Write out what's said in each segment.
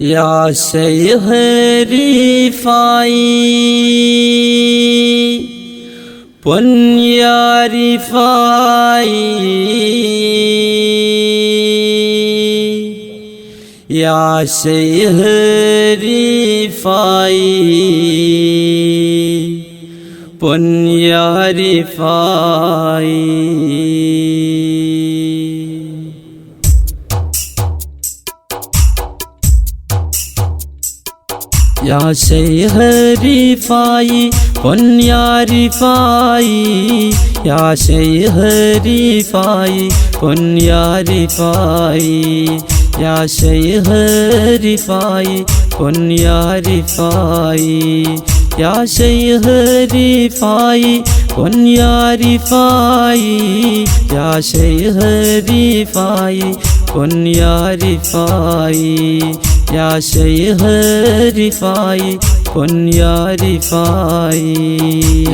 يا سيهري فاي بن يا رفاي يا سيهري فاي بن يا رفاي യാ ശൈഹരിഫായി പൊന്യാരിഫായി യാ ശൈഹരിഫായി പൊന്യാരിഫായി യാ ശൈഹരിഫായി പൊന്യാരിഫായി യാ ശൈഹരിഫായി പൊന്യാരിഫായി യാ ശൈഹരിഫായി പൊന്യാരിഫായി يا شيخ رفاي كن يا رفاي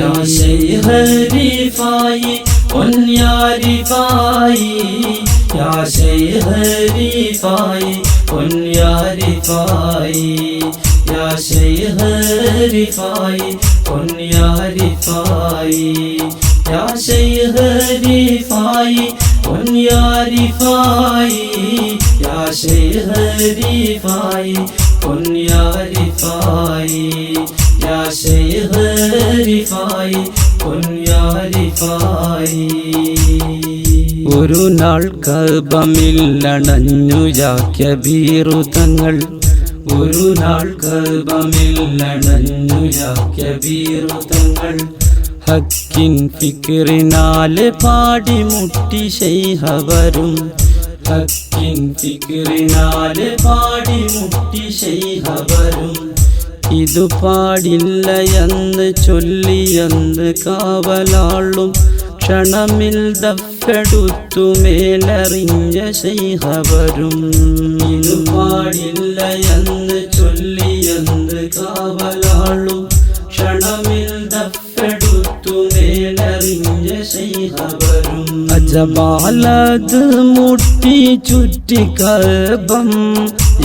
يا شيخ رفاي كن يا رفاي يا شيخ رفاي كن يا رفاي يا شيخ رفاي كن يا رفاي يا شيخ رفاي كن يا رفاي شيخ رفاعي كن يا رفاعي يا شيخ رفاعي كن يا رفاعي ഒരു നാൾ കൽബമില്ലണഞ്ഞു ജാക്കബീറു തങ്ങൾ ഒരു നാൾ കൽബമില്ലണഞ്ഞു ജാക്കബീറു തങ്ങൾ. ഹക്കിൻ ഫിക്കറിനാല് പാടി മുട്ടി ശൈഹവരും ഹക്കിൻ ഫിക്റിനാല് പാടി മുട്ടി ശൈഹവരും. ഇതു പാടില്ല എന്ന് ചൊല്ലിയെന്ന് കാവലാളും ക്ഷണമിൽ ദപ്പെടുത്തു മേലറിഞ്ഞ ശൈഹവരും. ഇതു പാടില്ല എന്ന് ചൊല്ലിയെന്ന് കാവലാളും അജബാലത് മുട്ടി ചുറ്റി കൽബം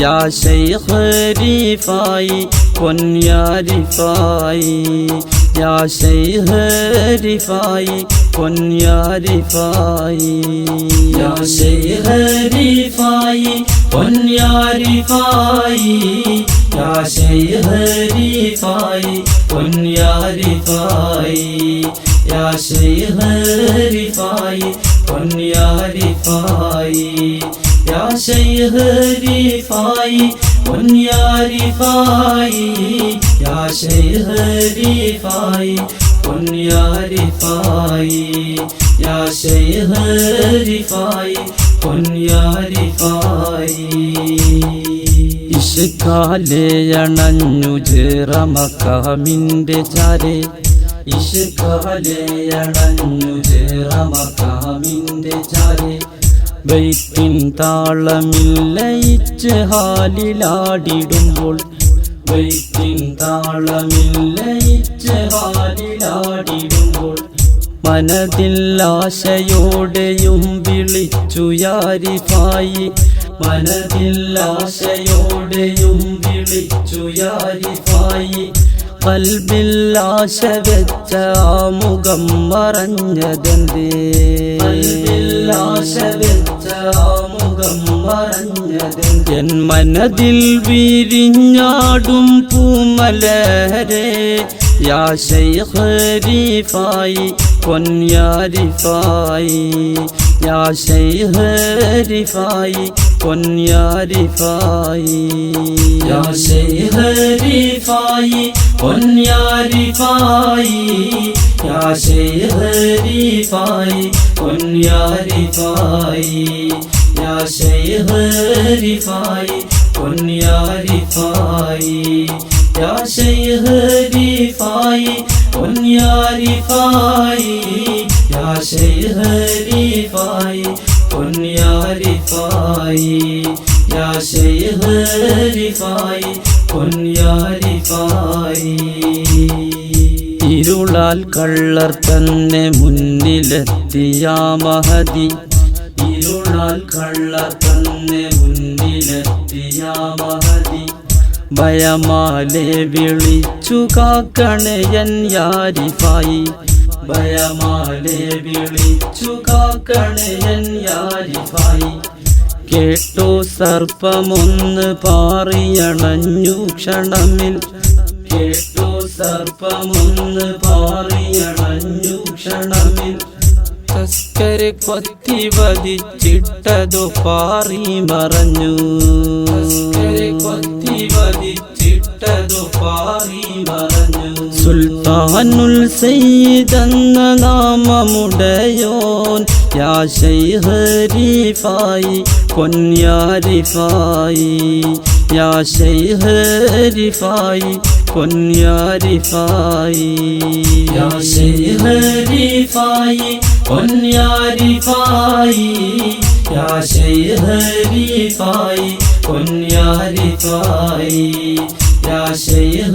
യാ ശൈഖ് റിഫായി പൊന്യാരിഫായി യാ ശൈഖ് റിഫായി പൊന്യാരിഫായി യാ ശൈഖ് റിഫായി പൊന്യാരിഫായി യാ ശൈഖ് റിഫായി പൊന്യാരിഫായി യാ ശൈഖ് റിഫായി പൊന്യാരിഫായി യാ ശൈഹരിഫായി പൊന്യാരിഫായി യാ ശൈഹരിഫായി പൊന്യാരിഫായി യാ ശൈഹരിഫായി പൊന്യാരിഫായി ഇഷ്കാലേ അണഞ്ഞു ചേറമക്കാമിന്റെ ചാരേ ഇഷ്കാലയണഞ്ഞു ചേറമക്കാമിന്റെ ചാരെ വൈത്തിൻ താളമില്ലയിച്ച് ഹാലിലാടിടുമ്പോൾ. വൈത്തിൻ താളമില്ലയിച്ച് ഹാലിലാടിടുമ്പോൾ. മനതിൽ ആശയോടെയും യാരിഫായി മനതിൽ ആശയോടെയും യാരിഫായി കൽബിൽ ആശ വെച്ച മുഖം മറഞ്ഞതെന്തേ? കൽബിൽ ആശ വെച്ച മുഖം മറഞ്ഞതെന്തേ? എൻ മനതിൽ വിരിഞ്ഞാടും പൂമലരെ يا شيخ رفاي كن يا رفاي يا شيخ رفاي كن يا رفاي يا شيخ رفاي كن يا رفاي يا شيخ رفاي كن يا رفاي يا شيخ رفاي كن يا رفاي يا شيخ رفاعي كن يا رفاعي يا شيخ رفاعي كن يا رفاعي يا شيخ رفاعي كن يا رفاعي ഇരുളാൽ കള്ളർ തന്നെ മുന്നിലെത്തിയ മഹതി ഇരുളാൽ കള്ളർ തന്നെ മുന്നിലെത്തിയ മഹതി ഭയമാലെ വിളിച്ചു കാക്കണയൻ യാരിഫായി. ഭയമാലെ വിളിച്ചു കാക്കണയൻ യാരിഫായി. കേട്ടോ സർപ്പമൊന്ന് പാറിയണഞ്ഞു ക്ഷണമിൽ. കേട്ടോ സർപ്പമൊന്ന് പാറിയണഞ്ഞു ക്ഷണമിൽ. തസ്കരെ കൊത്തി വധിച്ചിട്ടതു പാറി മറഞ്ഞു. കൊത്തി വധിച്ചിട്ടതു പാറി മറഞ്ഞു. സുൽത്താനുൽ സയ്യിദെന്ന നാമമുടയോൻ യാ ശൈഹരിഫായി പൊന്യാരിഫായി. യാ ശൈഹരിഫായി പൊന്യാരിഫായി. യാ ശൈഹരിഫായി പൊന്യാരിഫായി. യാ كن يا رفاعي يا شيخ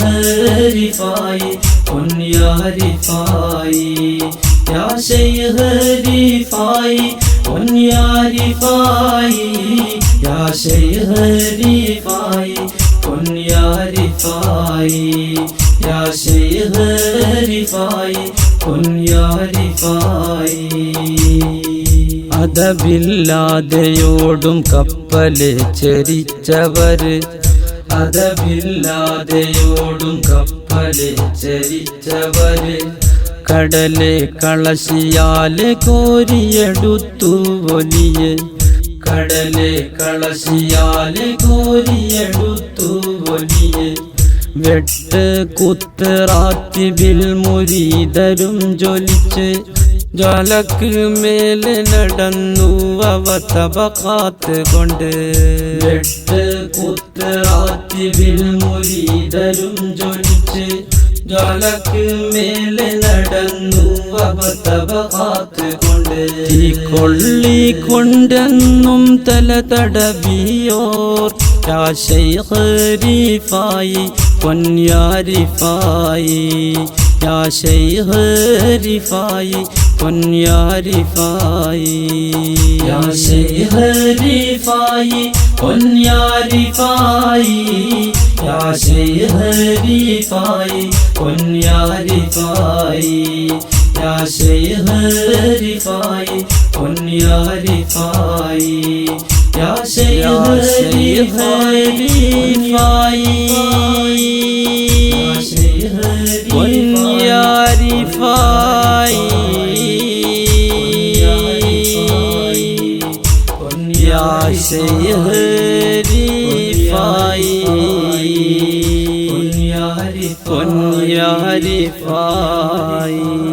رفاعي كن يا رفاعي يا شيخ رفاعي كن يا رفاعي يا شيخ رفاعي كن يا رفاعي يا شيخ رفاعي كن يا رفاعي. അതവില്ലാതെയോടും കപ്പൽ ചരിച്ചവര്. അതവില്ലാതെയോടും കപ്പൽ ചരിച്ചവര്. കടലെ കളശിയാലെ കോരിയെടുത്തു വലിയ. കടലെ കളശിയാലെ കോരിയെടുത്തു വലിയ. വെട്ട് കുത്തറാത്തിബിൽ മുരീതരും ജ്വലിച്ച്. ജ്വാലക്ക് മേല നടന്നു അവ തബക്കാത്ത് കൊണ്ട്. വെട്ട് കുത്തറാത്തിബിൽ മുരീതരും ജ്വലിച്ച് ജ്വാലക്ക് മേലെ നടന്നു അവ തബക്കാത്ത് കൊണ്ട്. തീ കൊള്ളി കൊണ്ടെന്നും തല തടവിയോർ يا شيخ رفاي كن يا رفاي يا شيخ رفاي كن يا رفاي يا شيخ رفاي كن يا رفاي يا شيخ رفاي كن يا رفاي يا شيخ رفاي كن يا رفاي يا شيخ الرفاي كن يا رفاي كن يا شيخ رفاي كن يا رفاي